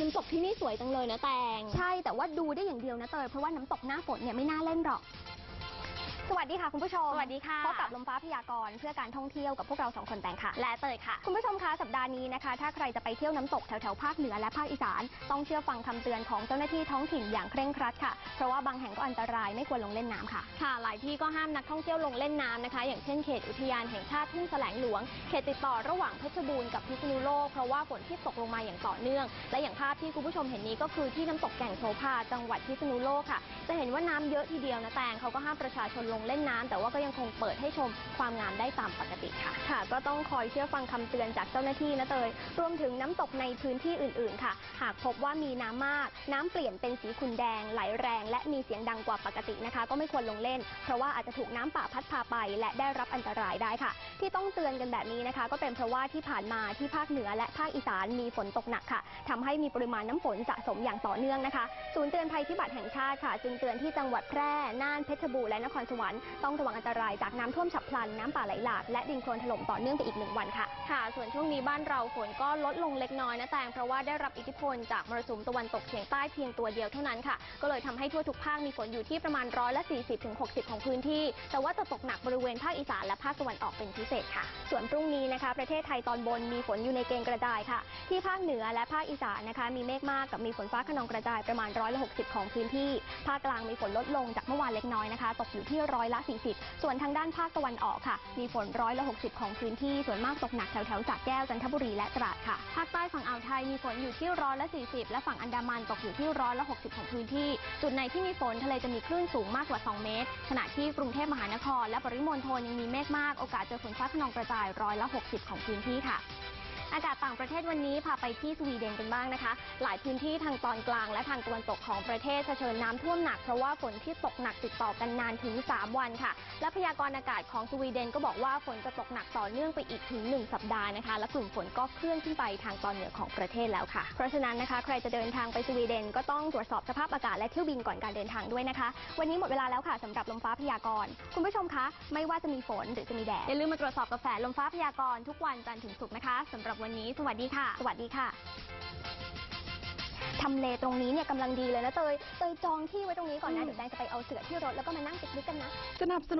น้ำตกที่นี่สวยจังเลยนะแตง ใช่แต่ว่าดูได้อย่างเดียวนะเตยเพราะว่าน้ำตกหน้าฝนเนี่ยไม่น่าเล่นหรอก สวัสดีค่ะคุณผู้ชม สวัสดีค่ะพบกับลมฟ้าพยากรณ์เพื่อการท่องเที่ยวกับพวกเราสองคนแตงค่ะ และเตยค่ะ คุณผู้ชมคะสัปดาห์นี้นะคะ ถ้าใครจะไปเที่ยวน้ำตกแถวๆภาคเหนือและภาคอีสาน ต้องเชื่อฟังคำเตือนของเจ้าหน้าที่ท้องถิ่นอย่างเคร่งครัดค่ะ เพราะว่าบางแห่งก็อันตรายไม่ควรลงเล่นน้ำค่ะ ค่ะ หลายที่ก็ห้ามนักท่องเที่ยวลงเล่นน้ำนะคะ อย่างเช่นเขตอุทยานแห่งชาติทุ่งแสลงหลวง เขตติดต่อระหว่างเพชรบูรณ์กับพิษณุโลก เพราะว่าฝนที่ตกลงมาอย่างต่อเนื่อง และอย่างภาพที่คุณผู้ชมเห็นนี้ก็คือที่น้ำตกแก่งโสภาจังหวัดพิษณุโลกค่ะ จะเห็นว่าน้ำเยอะทีเดียวนะแตงเขาก็ห้ามประชาชนลงเล่นน้ำแต่ว่าก็ยังคงเปิดให้ชมความงามได้ตามปกติค่ะค่ะ ก็ต้องคอยเชื่อฟังคำเตือนจากเจ้าหน้าที่นะเตย รวมถึงน้ำตกในพื้นที่อื่น ๆ ค่ะ หากพบว่ามีน้ำมาก น้ำเปลี่ยนเป็นสีขุ่นแดง ไหลแรง และมีเสียงดังกว่าปกตินะคะ ก็ไม่ควรลงเล่น เพราะว่าอาจจะถูกน้ำป่าพัดพาไป และได้รับอันตรายได้ค่ะ ที่ต้องเตือนกันแบบนี้นะคะ ก็เป็นเพราะว่าที่ผ่านมาที่ภาคเหนือและภาคอีสานมีฝนตกหนักค่ะทำให้มีปริมาณน้ำฝนสะสมอย่างต่อเนื่องนะคะ ศูนย์เตือนภัยพิบัติแห่งชาติค่ะ จึงเตือนที่จังหวัดแพร่ น่าน เพชรบูรณ์ และนครสวรรค์ ต้องระวังอันตรายจากน้ำท่วมฉับพลัน น้ำป่าไหลหลาก และดินโคลนถล่มต่อเนื่องไปอีกหนึ่งวันค่ะ ค่ะ ส่วนช่วงนี้บ้านเราฝนก็ลดลงเล็กน้อยนะแตงเพราะว่าได้รับอิทธิพลจากมรสุมตะวันตกเฉียงใต้เพียงตัวเดียวเท่านั้นค่ะ ก็เลยทำให้ทั่วทุกภาคมีฝนอยู่ที่ประมาณร้อยละ40ถึง60ของพื้นที่ แต่ว่าจะตกหนักบริเวณภาคอีสานและภาคตะวันออกเป็นพิเศษค่ะ ส่วนพรุ่งนี้นะคะ ประเทศไทยตอนบนมีฝนอยู่ในเกณฑ์กระจายค่ะ ที่ภาคเหนือและภาคอีสานนะคะ มีเมฆมากกับมีฝนฟ้าขนองกระจายประมาณร้อยละ60 ของพื้นที่ ภาคกลางมีฝนลดลงจากเมื่อวานเล็กน้อยนะคะ ตกอยู่ที่ร้อยละ 40 ส่วนทางด้านภาคตะวันออกค่ะ มีฝนร้อยละ60 ของพื้นื้นที่ส่วนมากตกหนักแถวแถวๆสระแก้วจันทบุรีและตราดค่ะ ภาคใต้ฝั่งอ่าวไทยมีฝนอยู่ที่ร้อยละ 40 และฝั่งอันดามันตกอยู่ที่ร้อยละ 60 ของพื้นที่ จุดไหนที่มีฝนทะเลจะมีคลื่นสูงมากกว่า 2 เมตร ขณะที่กรุงเทพมหานคร และปริมณฑลยังมีเมฆมาก โอกาสเจอฝนฟ้าขนองกระจายร้อยละ 60 ของพื้นที่ค่ะ อากาศต่างประเทศวันนี้พาไปที่สวีเดนกันบ้างนะคะ หลายพื้นที่ทางตอนกลางและทางตะวันตกของประเทศเผชิญน้ำท่วมหนักเพราะว่าฝนที่ตกหนักติดต่อกันนานถึง 3 วันค่ะ และพยากรณ์อากาศของสวีเดนก็บอกว่าฝนจะตกหนักต่อเนื่องไปอีกถึง 1 สัปดาห์นะคะ และกลุ่มฝนก็เคลื่อนขึ้นไปทางตอนเหนือของประเทศแล้วค่ะ เพราะฉะนั้นนะคะใครจะเดินทางไปสวีเดนก็ต้องตรวจสอบสภาพอากาศและเที่ยวบินก่อนการเดินทางด้วยนะคะ วันนี้หมดเวลาแล้วค่ะสำหรับลมฟ้าพยากรณ์คุณผู้ชมคะ ไม่ว่าจะมีฝนหรือจะมีแดดอย่าลืมมาตรวจสอบกาแฟลมฟ้าพยากรณ์ทุกวันจันทร์ถึงศุกร์นะคะสำหรับวันนี้ สวัสดีค่ะ สวัสดีค่ะทำเลตรงนี้เนี่ยกำลังดีเลยนะเตย เตยจองที่ไว้ตรงนี้ก่อนนะ เดี๋ยวแดงจะไปเอาเสือที่รถแล้วก็มานั่งปิกนิกกันนะสนับสนุน